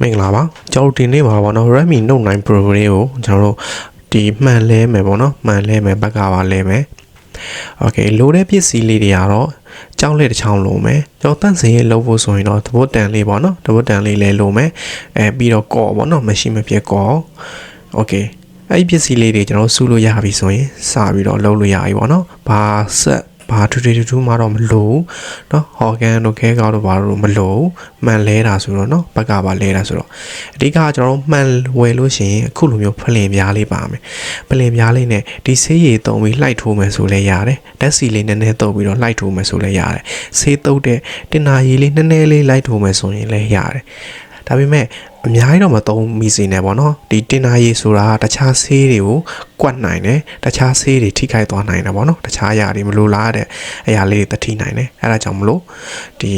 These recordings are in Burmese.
မင်္ဂလာပါကျွန်တော်တို့ဒီနေ့မှာပေါ့နော် Redmi Note 9 Pro လေးကိုကျွန်တော်တို့ဒီမှန်လဲမယ်ပေါ့နော်မှန်လဲမယ်ဘက်ကပါလဲမယ် Okay လိုတဲ့ပစ္စည်းလေးတွေကတော့ကြောက်လက်တစ်ချောင်းလိုမယ်ကျွန်တော်တန့်စင်ရေးလုပ်ဖို့ဆိုရင်တော့သဘောတန်လေးပေါ့နော်သဘောတန်လေးလဲလိုမယ်အဲပြီးတော့ကော့ပေါ့နော်မရှိမဖြစ်ကော့ Okay အဲ့ဒီပစ္စည်းလေးတွေကျွန်တော်စုလို့ရပြီဆိုရင်စပြီးတော့လုပ်လို့ရပြီပေါ့နော်ဘာဆက် ဘာထူထူထူထူမှတော့မလိုဘူးเนาะဟော်ကန်တို့ခဲကောက်တို့ဘာလို့မလိုဘူးမှန်လဲတာဆိုတော့เนาะဘက်ကပါလဲတာဆိုတော့အဓိကကျွန်တော်တို့မှန်ဝယ်လို့ရှိရင်အခုလိုမျိုးဖလင်ပြားလေးပါမယ်ဖလင်ပြားလေးနဲ့ဒီဆေးရည်တုံပြီးလှိုက်ထိုးမယ်ဆိုလဲရတယ်ဓာတ်စီလေးနည်းနည်းတုပ်ပြီးတော့လှိုက်ထိုးမယ်ဆိုလဲရတယ်ဆေးတုပ်တဲ့တင်နာရည်လေးနည်းနည်းလေးလှိုက်ထိုးမယ်ဆိုရင်လည်းရတယ်ဒါပေမဲ့ အများကြီးတော့မသုံးမိစေနဲ့ပေါ့နော်ဒီတင်နာရည်ဆိုတာတခြားဆေးတွေကိုကွက်နိုင်တယ်တခြားဆေးတွေထိခိုက်သွားနိုင်တယ်ပေါ့နော်တခြားအရာတွေမလိုလားတဲ့အရာလေးတွေတထိနိုင်တယ်အဲဒါကြောင့်မလို့ဒီ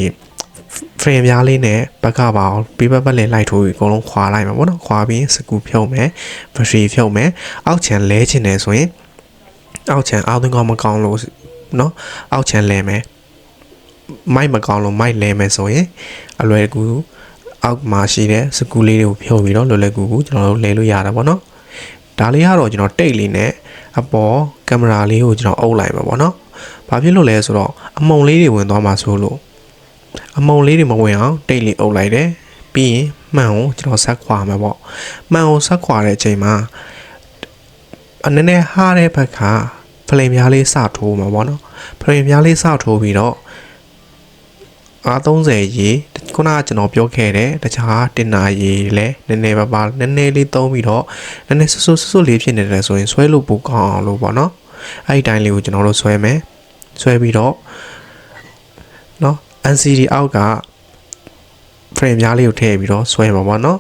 frame ပြားလေးနဲ့ဘက်ကပါအောင်ပေးပတ်ပတ်လေးလိုက်ထိုးပြီးအကုန်လုံးခွာလိုက်မှာပေါ့နော်ခွာပြီးစကူဖြုတ်မယ် battery ဖြုတ်မယ်အောက်ချန်လဲချင်တယ်ဆိုရင်အောက်ချန်အောက်သွင်းကောင်းမကောင်းလို့နော်အောက်ချန်လဲမယ်မိုက်မကောင်းလို့မိုက်လဲမယ်ဆိုရင်အလွယ်ကူ အောက်မှာရှိတဲ့စကူလေးတွေကိုဖြုတ်ပြီးတော့လွယ်လွယ်ကူကူကျွန်တော်တို့လဲလို့ရတာပေါ့နော်ဒါလေးကတော့ကျွန်တော်တိတ်လေးနဲ့အပေါ်ကင်မရာလေးကိုကျွန်တော်အုပ်လိုက်မှာပေါ့နော်ဘာဖြစ်လို့လဲဆိုတော့အမုံလေးတွေဝင်သွားမှာဆိုလို့အမုံလေးတွေမဝင်အောင်တိတ်လေးအုပ်လိုက်တယ်ပြီးရင်မှန်ကိုကျွန်တော်ဆက်ခွာမှာပေါ့မှန်ကိုဆက်ခွာတဲ့အချိန်မှာအနည်းနည်းဟားတဲ့ဘက်ကဖလင်ပြားလေးစထိုးမှာပေါ့နော်ဖလင်ပြားလေးစထိုးပြီးတော့အား30ရေ ခုနကကျွန်တော်ပြောခဲ့တဲ့တခြားတင်နာရေလည်းနည်းနည်းပါးပါနည်းနည်းလေးသုံးပြီးတော့နည်းနည်းဆွဆွဆွလေးဖြစ်နေတယ်ဆိုရင်ဆွဲလို့ပိုကောင်းအောင်လို့ပေါ့နော်အဲ့ဒီတိုင်းလေးကိုကျွန်တော်တို့ဆွဲမယ်ဆွဲပြီးတော့နော် NCD အောက်က frame များလေးကိုထည့်ပြီးတော့ဆွဲပါပါเนาะ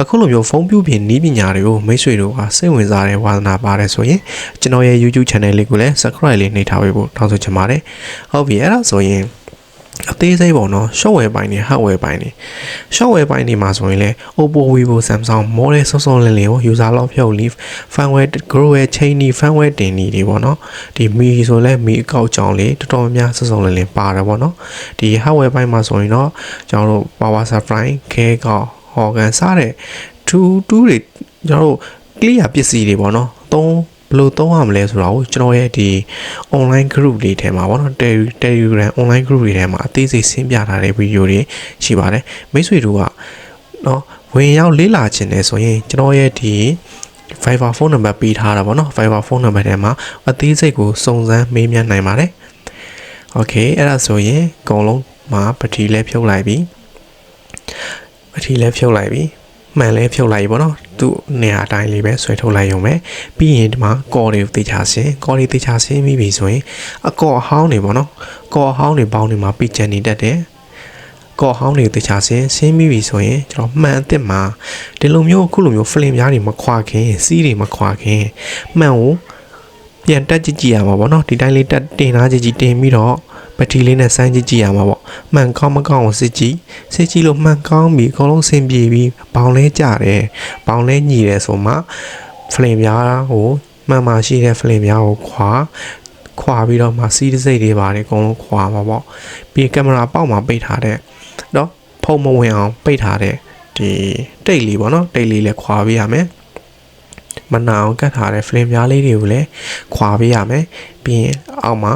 အခုလိုမျိုးဖုန်းပြုပြင်နီးပညာတွေကိုမိတ်ဆွေတို့ကစိတ်ဝင်စားတဲ့ဝါသနာပါတယ်ဆိုရင်ကျွန်တော်ရဲ့ YouTube channel လေးကိုလည်း subscribe လေးနှိပ်ထားပေးဖို့တောင်းဆိုချင်ပါတယ်ဟုတ်ပြီအဲ့ဒါဆိုရင် အသေးစိတ်ပေါ့နော် shortware ပိုင်းတွေ hardware ပိုင်းတွေ shortware ပိုင်းတွေမှာဆိုရင်လည်း Oppo Vivo Samsung model စောစောလင်းလင်းကို user လောက်ဖြုတ် leaf firmware grower chain ဒီ firmware တင်နေတွေပေါ့နော်ဒီမီဆိုလဲမီအကောက်ကြောင်လေးတော်တော်များများစောစောလင်းလင်းပါတယ်ပေါ့နော်ဒီ hardware ပိုင်းမှာဆိုရင်တော့ကျွန်တော်တို့ power supply ခဲကောက်ဟော်ကန်စတဲ့2 2တွေကျွန်တော်တို့ clear ပစ္စည်းတွေပေါ့နော်သုံး ဘယ်လိုသုံးရမလဲဆိုတာကိုကျွန်တော်ရဲ့ဒီ online group လေးထဲမှာပေါ့နော် Telegram online group တွေထဲမှာအသေးစိတ်ရှင်းပြထားတဲ့ဗီဒီယိုတွေရှိပါတယ်မိတ်ဆွေတို့ကနော်ဝင်ရောက်လေ့လာခြင်းနဲ့ဆိုရင်ကျွန်တော်ရဲ့ဒီ Viber ဖုန်းနံပါတ်ပေးထားတာပေါ့နော် Viber ဖုန်းနံပါတ်ထဲမှာအသေးစိတ်ကိုစုံစမ်းမေးမြန်းနိုင်ပါတယ်။ Okay အဲ့ဒါဆိုရင်အကုန်လုံးမှာပထီလဲဖြုတ်လိုက်ပြီ။ပထီလဲဖြုတ်လိုက်ပြီ။မှန်လဲဖြုတ်လိုက်ပြီပေါ့နော်။ သူ့နေရာတိုင်းလေးပဲဆွဲထုတ်လိုက်ရုံပဲ။ပြီးရင်ဒီမှာကော်တွေကိုတေချာဆင်းကော်တွေတေချာဆင်းပြီးပြီဆိုရင်အကော်အဟောင်းတွေပေါ့နော်။ကော်အဟောင်းတွေပေါင်းတွေမှာပြချန်နေတတ်တယ်။ကော်ဟောင်းတွေတေချာဆင်းဆင်းပြီးပြီဆိုရင်ကျွန်တော်မှန်အစ်စ်မှာဒီလိုမျိုးအခုလိုမျိုးဖလင်ပြားတွေမခွာခင်စီးတွေမခွာခင်မှန်ကိုပြန်တက်ကြည့်ကြည့်ရမှာပေါ့နော်ဒီတိုင်းလေးတက်တင်သားကြည့်ကြည့်တင်ပြီးတော့ ဘက်ထရီလေးနဲ့စမ်းကြည့်ကြည့်ရမှာပေါ့မှန်ကောင်းမကောင်းကိုစစ်ကြည့်စစ်ကြည့်လို့မှန်ကောင်းပြီအကုန်လုံးဆင်ပြေပြီးဘောင်လဲကြတယ်ဘောင်လဲညီတယ်ဆိုမှဖလင်ပြားကိုမှန်မှရှိတဲ့ဖလင်ပြားကိုခွာခွာပြီးတော့မှစီးတစိတ်တွေပါတယ်အကုန်လုံးခွာမှာပေါ့ပြီးကင်မရာပေါက်မှာပိတ်ထားတဲ့เนาะဖုံမဝင်အောင်ပိတ်ထားတဲ့ဒီတိတ်လေးပေါ့နော်တိတ်လေးလည်းခွာပေးရမယ်မနာအောင်ကတ်ထားတဲ့ flame ပြားလေးတွေကိုလည်းခွာပေးရမယ်ပြီးရင်အောက်မှာ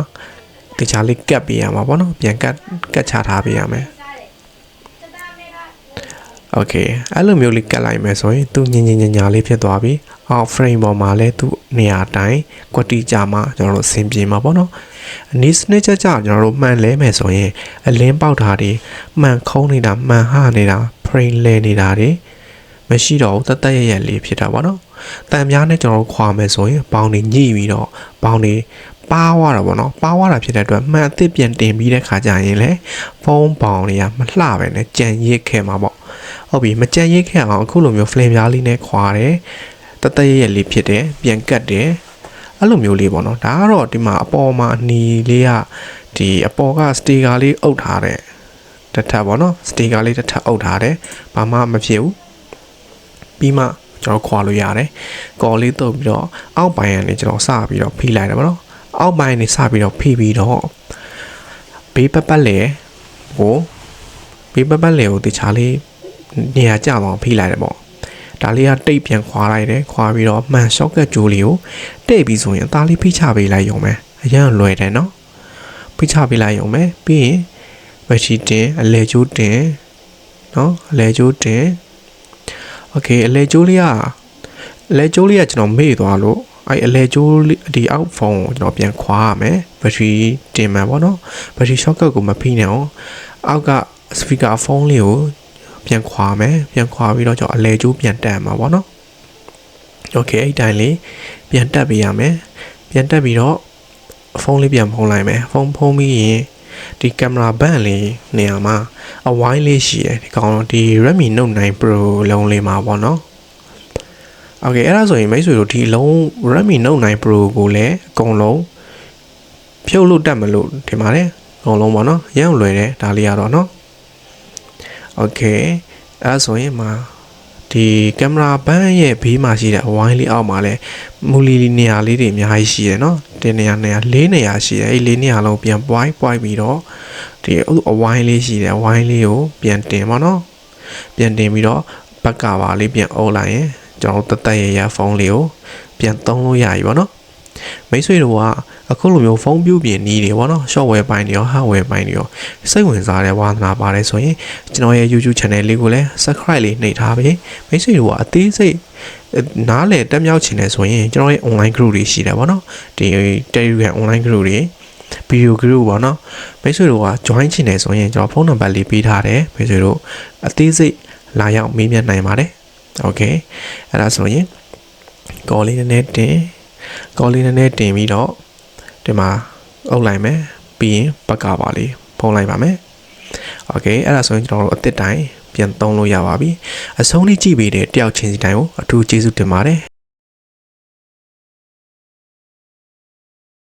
တခြားလေးကတ်ပေးရမှာပေါ့နော်ပြန်ကတ်ကတ်ချထားပေးရမယ်โอเคအဲ့လိုမျိုးလေးကတ်လိုက်မယ်ဆိုရင်သူညင်ညင်ညညာလေးဖြစ်သွားပြီအောက် frame ပေါ်မှာလည်းသူနေရာတိုင်းကွက်တီကြမှာကျွန်တော်တို့အဆင်ပြေမှာပေါ့နော်အနည်းစနစ်ကြကြကျွန်တော်တို့မှန်လဲမယ်ဆိုရင်အလင်းပေါက်တာတွေမှန်ခုံးနေတာမှန်ဟနေတာ frame လဲနေတာတွေမရှိတော့ဘူးတသက်ရရလေးဖြစ်တာပေါ့နော်တန်များနဲ့ကျွန်တော်တို့ခွာမယ်ဆိုရင်ပေါင်းနေညှိပြီးတော့ပေါင်းနေ ပါသွားတာပေါ့နော်ပါသွားတာဖြစ်တဲ့အတွက်မှန်အသစ်ပြန်တင်ပြီးတဲ့ခါကျရင်လေဖုန်းပေါင်တွေကမလှပဲနဲ့ကြံရစ်ခဲ့မှာပေါ့ဟုတ်ပြီမကြံရစ်ခဲ့အောင်အခုလိုမျိုး flame ပြားလေးနဲ့ခွာတယ်တသက်ရရလေးဖြစ်တယ်ပြန်ကတ်တယ်အဲ့လိုမျိုးလေးပေါ့နော်ဒါကတော့ဒီမှာအပေါ်မှာအနီလေးကဒီအပေါ်ကစတီကာလေးအုပ်ထားတဲ့တစ်ထပ်ပေါ့နော်စတီကာလေးတစ်ထပ်အုပ်ထားတယ်ဘာမှမဖြစ်ဘူးပြီးမှကျွန်တော်ခွာလို့ရတယ်ကော်လေးတုပ်ပြီးတော့အောက်ပိုင်းကနေကျွန်တော်စပြီးတော့ဖိလိုက်တယ်ပေါ့နော် အောက်ပိုင်းနေစပြီးတော့ဖိပြီးတော့ဘေးပတ်ပတ်လေကိုဘေးပတ်ပတ်လေကိုတခြားလေး နေရာကျအောင်ဖိလိုက်တယ်ပေါ့ဒါလေးကတိတ်ပြန်ခွာလိုက်တယ်ခွာပြီးတော့မှန် shortcut ကြိုးလေးကိုတိတ်ပြီးဆိုရင်အသားလေးဖိချပေးလိုက်ရုံပဲအရင်လွယ်တယ်နော်ဖိချပေးလိုက်ရုံပဲပြီးရင်မချီတင်အလဲကျိုးတင်နော်အလဲကျိုးတင်โอเคအလဲကျိုးလေးကအလဲကျိုးလေးကကျွန်တော်မေ့သွားလို့ အဲ့အလဲကျိုးလေးဒီအောက်ဖုန်းကိုကျွန်တော်ပြန်ခွာရမယ်ဘက်ထရီတင်မှန်ပေါ့နော်ဘက်ထရီ shortcut ကိုမဖိနေအောင်အောက်က speaker ဖုန်းလေးကိုပြန်ခွာမယ်ပြန်ခွာပြီးတော့ကျွန်တော်အလဲကျိုးပြန်တက်မှာပေါ့နော်โอเคအဲ့တိုင်းလေးပြန်တက်ပေးရမယ်ပြန်တက်ပြီးတော့ဖုန်းလေးပြန်ဖုန်းလိုက်မယ်ဖုန်းဖုန်းပြီးရင်ဒီကင်မရာဘန့်လေးနေရာမှာအဝိုင်းလေးရှိတယ်ဒီကောင်တော့ဒီ Redmi Note 9 Pro လုံးလေးမှာပေါ့နော် โอเคအဲ့ဒါဆိုရင်မိတ်ဆွေတို့ဒီအလုံး Redmi Note 9 Pro ကိုလည်းအကုန်လုံးဖြုတ်လို့တက်မလို့ထင်ပါတယ်အကုန်လုံးပေါ့နော်ရမ်းလွယ်တယ်ဒါလေးကတော့နော်โอเคအဲ့ဒါဆိုရင်မှာဒီကင်မရာဘန်းရဲ့ဘေးမှာရှိတဲ့အဝိုင်းလေးအောက်မှာလည်းမူလီလီနေရာလေးတွေအများကြီးရှိတယ်နော်တင်နေရာနေရာလေးနေရာရှိတယ်အဲ့လေးနေရာလုံးပြန်ပွိုင်းပွိုင်းပြီးတော့ဒီအဝိုင်းလေးရှိတယ်အဝိုင်းလေးကိုပြန်တင်ပါနော်ပြန်တင်ပြီးတော့ဘက်ကပါလေးပြန်အုပ်လိုက်ရင် ကျွန်တော်တသက်ရရဖုန်းလေးကိုပြန်သုံးလို့ရပြီပေါ့နော်မိတ်ဆွေတို့ကအခုလိုမျိုးဖုန်းပြုပြင်နေတယ်ပေါ့နော် software ပိုင်းတွေရော hardware ပိုင်းတွေရောစိတ်ဝင်စားတဲ့ဝါသနာပါတယ်ဆိုရင်ကျွန်တော်ရဲ့ YouTube channel လေးကိုလည်း subscribe လေးနှိပ်ထားပေးမိတ်ဆွေတို့ကအသေးစိတ်နားလေတက်မြောက်ချင်တယ်ဆိုရင်ကျွန်တော်ရဲ့ online group တွေရှိတယ်ပေါ့နော်ဒီ Telegram online group တွေ video group ပေါ့နော်မိတ်ဆွေတို့က join ချင်တယ်ဆိုရင်ကျွန်တော်ဖုန်းနံပါတ်လေးပေးထားတယ်မိတ်ဆွေတို့အသေးစိတ်လာရောက်မေးမြန်းနိုင်ပါတယ် โอเคအဲ့ဒါဆိုရင်ကော်လေးနည်းနည်းတင်ကော်လေးနည်းနည်းတင်ပြီးတော့ဒီမှာအုပ်လိုက်မယ်ပြီးရင်ပက်ကပါလေးဖုံးလိုက်ပါမယ်โอเคအဲ့ဒါဆိုရင်ကျွန်တော်တို့အသစ်တိုင်းပြန်သုံးလို့ရပါပြီအဆုံးလေးကြည့်ပေးတဲ့တယောက်ချင်းစီတိုင်းကိုအထူးကျေးဇူးတင်ပါတယ်